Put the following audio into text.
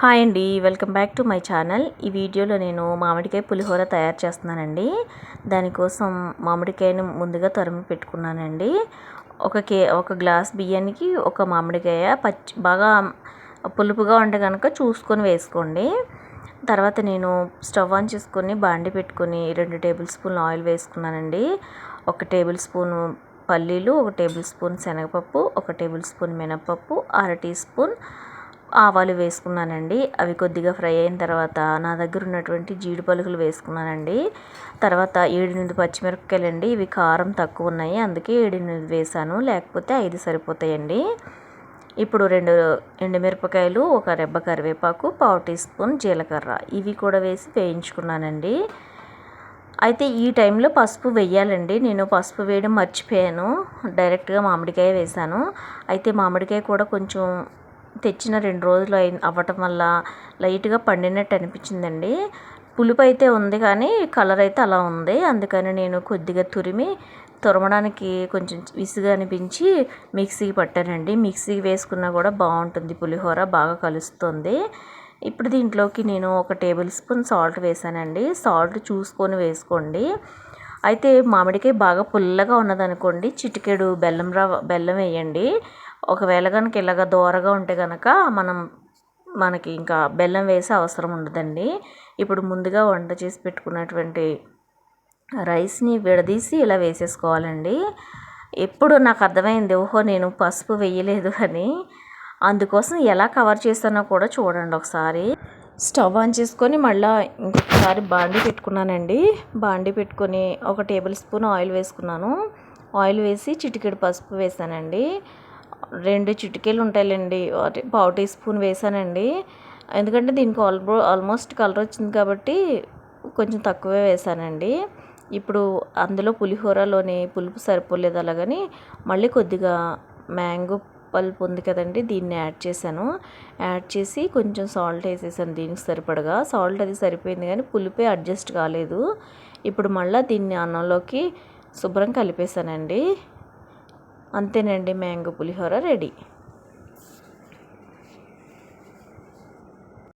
Hi అండి welcome back to my channel. ఈ వీడియోలో నేను మామిడికాయ పులిహోర తయారు చేస్తున్నానండి. దానికోసం మామిడికాయను ముందుగా తరిమి పెట్టుకున్నానండి. ఒక కే ఒక గ్లాస్ బియ్యానికి ఒక మామిడికాయ పచ్చి బాగా పులుపుగా ఉంటే కనుక చూసుకొని వేసుకోండి. తర్వాత నేను స్టవ్ ఆన్ చేసుకొని బాండి పెట్టుకొని రెండు టేబుల్ స్పూన్ ఆయిల్ వేసుకున్నానండి. ఒక టేబుల్ స్పూన్ పల్లీలు ఒక టేబుల్ స్పూన్ శనగపప్పు ఒక టేబుల్ స్పూన్ మినపప్పు అర టీ స్పూన్ ఆవాలు వేసుకున్నానండి. అవి కొద్దిగా ఫ్రై అయిన తర్వాత నా దగ్గర ఉన్నటువంటి జీడి పలుకులు వేసుకున్నానండి. తర్వాత ఏడెనిమిది పచ్చిమిరపకాయలు అండి ఇవి కారం తక్కువ ఉన్నాయి. అందుకే ఏడెనిమిది వేసాను. లేకపోతే ఐదు సరిపోతాయండి. ఇప్పుడు రెండు ఎండుమిరపకాయలు ఒక రెబ్బ కరివేపాకు పావు టీ స్పూన్ జీలకర్ర. ఇవి కూడా వేసి వేయించుకున్నానండి. అయితే ఈ టైంలో పసుపు వేయాలండి. నేను పసుపు వేయడం మర్చిపోయాను. డైరెక్ట్గా మామిడికాయ వేసాను. అయితే మామిడికాయ కూడా కొంచెం తెచ్చిన రెండు రోజులు అయి అవ్వటం వల్ల లైట్గా పండినట్టు అనిపించిందండి. పులుపు అయితే ఉంది కానీ కలర్ అయితే అలా ఉంది. అందుకని నేను కొద్దిగా తురిమి తురమడానికి కొంచెం విసుగు అనిపించి మిక్సీకి పట్టానండి. మిక్సీకి వేసుకున్నా కూడా బాగుంటుంది. పులిహోర బాగా కలుస్తుంది. ఇప్పుడు దీంట్లోకి నేను ఒక టేబుల్ స్పూన్ సాల్ట్ వేసానండి. సాల్ట్ చూసుకొని వేసుకోండి. అయితే మామిడికాయ బాగా పుల్లగా ఉన్నదనుకోండి చిటికెడు బెల్లం రవ్వ బెల్లం వేయండి. ఒకవేళ కనుక ఇలాగ దోరగా ఉంటే కనుక మనం మనకి ఇంకా బెల్లం వేసే అవసరం ఉండదండి. ఇప్పుడు ముందుగా వంట చేసి పెట్టుకున్నటువంటి రైస్ని విడదీసి ఇలా వేసేసుకోవాలండి. ఎప్పుడు నాకు అర్థమైంది ఓహో నేను పసుపు వేయలేదు అని. అందుకోసం ఎలా కవర్ చేస్తానో కూడా చూడండి ఒకసారి. స్టవ్ ఆన్ చేసుకొని మళ్ళీ ఇంకొకసారి బాండి పెట్టుకున్నానండి. బాండి పెట్టుకొని ఒక టేబుల్ స్పూన్ ఆయిల్ వేసుకున్నాను. ఆయిల్ వేసి చిటికెడు పసుపు వేసానండి. రెండు చిటికెలు ఉంటాయిలేండి. పావు టీ స్పూన్ వేసానండి. ఎందుకంటే దీనికి ఆల్బో ఆల్మోస్ట్ కలర్ వచ్చింది కాబట్టి కొంచెం తక్కువే వేసానండి. ఇప్పుడు అందులో పులిహోరలోని పులుపు సరిపోలేదు అలాగని మళ్ళీ కొద్దిగా మ్యాంగో పల్పు ఉంది కదండి దీన్ని యాడ్ చేశాను. యాడ్ చేసి కొంచెం సాల్ట్ వేసేసాను దీనికి సరిపడగా. సాల్ట్ అది సరిపోయింది కానీ పులిపే అడ్జస్ట్ కాలేదు. ఇప్పుడు మళ్ళీ దీన్ని అన్నంలోకి శుభ్రం కలిపేశానండి అంతేనండి మ్యాంగో పులిహోర రెడీ.